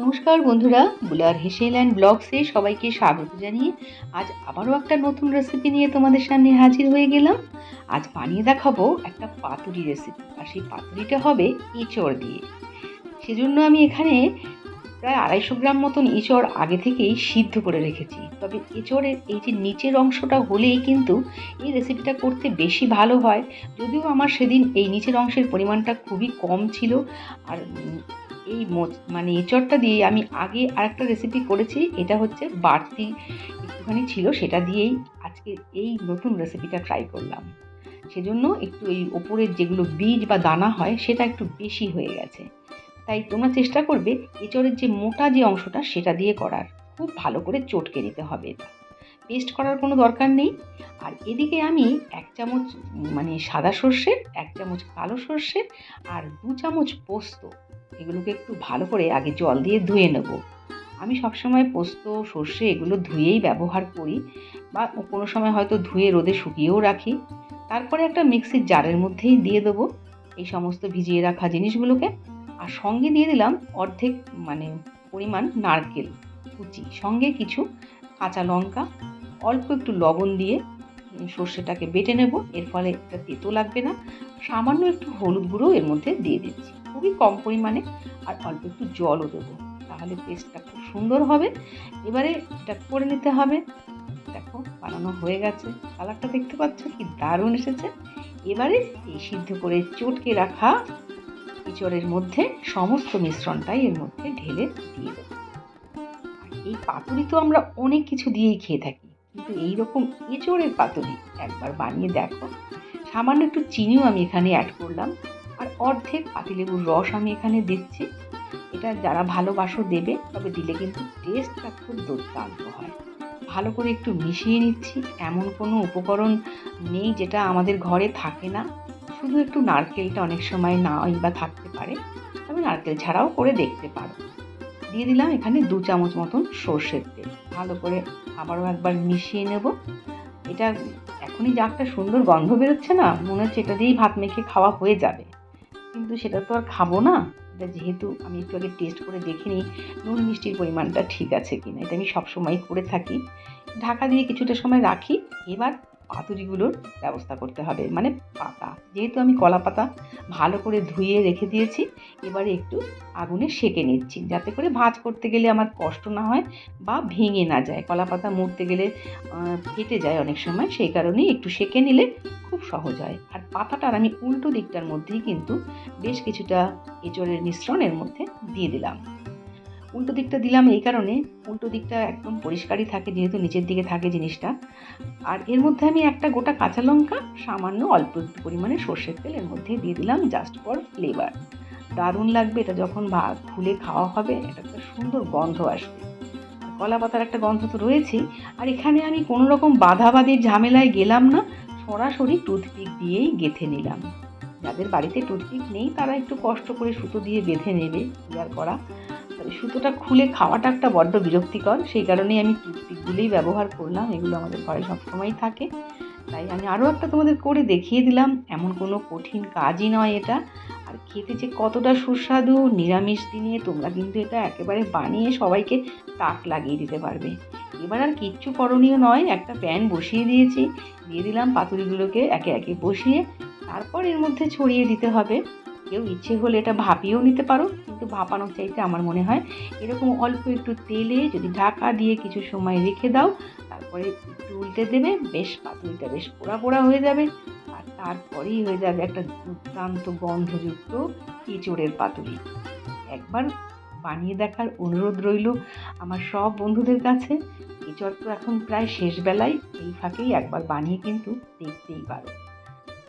নমস্কার বন্ধুরা, বুলার হেসেল্যান্ড ব্লগসে সবাইকে স্বাগত জানিয়ে আজ আবারও একটা নতুন রেসিপি নিয়ে তোমাদের সামনে হাজির হয়ে গেলাম। আজ বানিয়ে দেখাবো একটা পাতুরি রেসিপি আর সেই পাতুরিটা হবে ইঁচড় দিয়ে। সেজন্য আমি এখানে প্রায় আড়াইশো গ্রাম মতন ইঁচড় আগে থেকেই সিদ্ধ করে রেখেছি। তবে এঁচড়ের এই যে নিচের অংশটা হলেই কিন্তু এই রেসিপিটা করতে বেশি ভালো হয়। যদিও আমার সেদিন এই নিচের অংশের পরিমাণটা খুবই কম ছিল, আর এই মোচ- মানে এঁচড়টা দিয়ে আমি আগে আরেকটা রেসিপি করেছি, এটা হচ্ছে বাড়তি একটুখানি ছিল, সেটা দিয়েই আজকে এই নতুন রেসিপিটা ট্রাই করলাম। সেজন্য একটু এই ওপরের যেগুলো বীজ বা দানা হয়, সেটা একটু বেশি হয়ে গেছে। তাই তোমরা চেষ্টা করবে এঁচড়ের যে মোটা যে অংশটা, সেটা দিয়ে করার। খুব ভালো করে চটকে নিতে হবে এটা। পেস্ট করার কোনো দরকার নেই। আর এদিকে আমি এক চামচ মানে সাদা সর্ষের, এক চামচ কালো সর্ষের আর দু চামচ পোস্ত এগুলোকে একটু ভালো করে আগে জল দিয়ে ধুয়ে নেব। আমি সবসময় পোস্ত, সর্ষে এগুলো ধুয়েই ব্যবহার করি বা কোনো সময় হয়তো ধুয়ে রোদে শুকিয়েও রাখি। তারপরে একটা মিক্সির জারের মধ্যেই দিয়ে দেবো এই সমস্ত ভিজিয়ে রাখা জিনিসগুলোকে। আর সঙ্গে দিয়ে দিলাম অর্ধেক মানে পরিমাণ নারকেল কুচি, সঙ্গে কিছু কাঁচা লঙ্কা, অল্প একটু লবণ দিয়ে সর্ষেটাকে বেটে নেব। এর ফলে এটা তেতো লাগবে না। সামান্য একটু হলুদ গুঁড়ো এর মধ্যে দিয়ে দিচ্ছি। খুবই কম পরিমাণে আর অল্প একটু জলও দেবো। তাহলে পেস্টটা খুব সুন্দর হবে। এবারে এটা করে নিতে হবে। দেখো, বানানো হয়ে গেছে। কালারটা দেখতে পাচ্ছ কি দারুণ এসেছে। এবারে এই সিদ্ধ করে চটকে রাখা ইঁচড়ের মধ্যে সমস্ত মিশ্রণটাই এর মধ্যে ঢেলে দিয়ে দেবো। এই পাতুরি তো আমরা অনেক কিছু দিয়েই খেয়ে থাকি। কিন্তু এই রকম এঁচড়ের পাতুরি একবার বানিয়ে দেখো। সামান্য একটু চিনিও আমি এখানে অ্যাড করলাম। আর অর্ধেক পাতিলেবুর রস আমি এখানে দিচ্ছি। এটা যারা ভালোবাসো দেবে, তবে দিলে কিন্তু টেস্টটা খুব দুর্দান্ত হয়। ভালো করে একটু মিশিয়ে নিচ্ছি। এমন কোনো উপকরণ নেই যেটা আমাদের ঘরে থাকে না। শুধু একটু নারকেলটা অনেক সময় নাই বা থাকতে পারে। তবে নারকেল ছাড়াও করে দেখতে পারো। দিয়ে দিলাম এখানে দু চামচ মতন সর্ষের তেল। ভালো করে আবারও একবার মিশিয়ে নেব। এটা এখনই যা একটা সুন্দর গন্ধ বেরোচ্ছে না, মনে হচ্ছে এটা দিয়েই ভাত মেখে খাওয়া হয়ে যাবে। কিন্তু সেটা তো আর খাব না। এটা যেহেতু আমি একটু আগে টেস্ট করে দেখিনি, নুন মিষ্টির পরিমাণটা ঠিক আছে কিনা, এটা আমি সবসময় করে থাকি। ঢাকা দিয়ে কিছুটা সময় রাখি, এবার পাতুরিগুলোর ব্যবস্থা করতে হবে। মানে পাতা। যেহেতু আমি কলা পাতা ভালো করে ধুয়ে রেখে দিয়েছি, এবারে একটু আগুনে সেকে নিচ্ছি। যাতে করে ভাঁজ করতে গেলে আমার কষ্ট না হয় বা ভেঙে না যায়। কলা পাতা মুড়তে গেলে ফেটে যায় অনেক সময়, সেই কারণেই একটু সেকে নিলে খুব সহজ হয়। আর পাতাটার আমি উল্টো দিকটার মধ্যেই কিন্তু বেশ কিছুটা এঁচড়ের মিশ্রণের মধ্যে দিয়ে দিলাম। উল্টো দিকটা দিলাম এই কারণে, উল্টো দিকটা একদম পরিষ্কারই থাকে, যেহেতু নিচের দিকে থাকে জিনিসটা। আর এর মধ্যে আমি একটা গোটা কাঁচা লঙ্কা, সামান্য অল্প একটু পরিমাণে সর্ষের তেল এর মধ্যে দিয়ে দিলাম জাস্ট ফর ফ্লেভার দারুণ লাগবে এটা যখন ভাত খুলে খাওয়া হবে, এটা একটা সুন্দর গন্ধ আসবে। কলা পাতার একটা গন্ধ তো রয়েছেই। আর এখানে আমি কোনো রকম বাধাবাদির ঝামেলায় গেলাম না, সরাসরি টুথপিক দিয়েই গেঁথে নিলাম। যাদের বাড়িতে টুথপিক নেই, তারা একটু কষ্ট করে সুতো দিয়ে বেঁধে নেবে, কি আর করা? তবে সুতোটা খুলে খাওয়াটা একটা বড্ড বিরক্তিকর। সেই কারণেই আমি টুথপিকগুলোই ব্যবহার করলাম। এগুলো আমাদের ঘরে সবসময়ই থাকে। তাই আমি আরও একটা তোমাদের করে দেখিয়ে দিলাম। এমন কোনো কঠিন কাজই নয় এটা। আর খেতে যে কতটা সুস্বাদু, নিরামিষ দিনে তোমরা কিন্তু এটা একেবারে বানিয়ে সবাইকে তাক লাগিয়ে দিতে পারবে। এবার আর কিচ্ছু করণীয় নয়। একটা প্যান বসিয়ে দিয়েছি। দিয়ে দিলাম পাতুরিগুলোকে একে একে বসিয়ে। তারপর এর মধ্যে ছড়িয়ে দিতে হবে। কেউ ইচ্ছে হলে এটা ভাপিয়েও নিতে পারো। কিন্তু ভাপানোর চাইতে আমার মনে হয় এরকম অল্প একটু তেলে যদি ঢাকা দিয়ে কিছু সময় রেখে দাও, তারপরে একটু উল্টে দেবে, বেশ পাতুরিটা বেশ পোড়া পোড়া হয়ে যাবে। আর তারপরেই হয়ে যাবে একটা দুর্দান্ত গন্ধযুক্ত এঁচড়ের পাতুরি। একবার বানিয়ে দেখার অনুরোধ রইল আমার সব বন্ধুদের কাছে। এঁচড় তো এখন প্রায় শেষ বেলায়, এই ফাঁকেই একবার বানিয়ে কিন্তু দেখতেই পারো।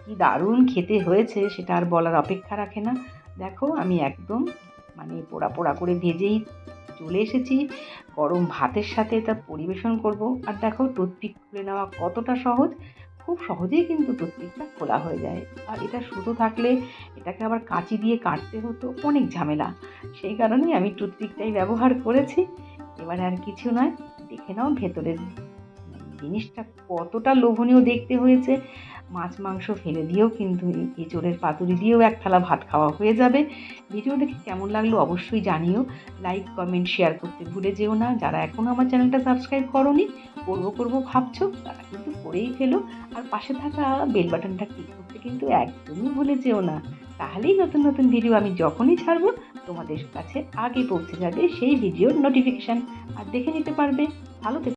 কি দারুণ খেতে হয়েছে সেটা আর বলার অপেক্ষা রাখে না। দেখো আমি একদম মানে পোড়া পোড়া করে ভেজেই চলে এসেছি। গরম ভাতের সাথে এটা পরিবেশন করব। আর দেখো টুথপিক খুলে নেওয়া কতটা সহজ। খুব সহজেই কিন্তু টুথপিকটা খোলা হয়ে যায়। আর এটা সুতো থাকলে এটাকে আবার কাঁচি দিয়ে কাটতে হতো অনেক ঝামেলা। সেই কারণেই আমি টুথপিকটাই ব্যবহার করেছি। এবার আর কিছু নয়, দেখে নাও ভেতরের জিনিসটা কতটা লোভনীয় দেখতে হয়েছে। মাছ, মাংস ফেলে দিয়েও কিন্তু এই এঁচোড়ের পাতুরি দিয়েও এক থালা ভাত খাওয়া হয়ে যাবে। ভিডিও দেখে কেমন লাগল অবশ্যই জানিও। লাইক কমেন্ট শেয়ার করতে ভুলে যেও না। যারা এখনও আমার চ্যানেলটা সাবস্ক্রাইব করনি, করব করব ভাবছ, তারা কিন্তু করেই ফেলো। আর পাশে থাকা বেল বাটনটা ক্লিক করতে কিন্তু একদমই ভুলে যেও না। তাহলেই নতুন নতুন ভিডিও আমি যখনই ছাড়বো, তোমাদের কাছে আগে পৌঁছে যাবে সেই ভিডিওর নোটিফিকেশান আর দেখে নিতে পারবে। ভালো থেকো।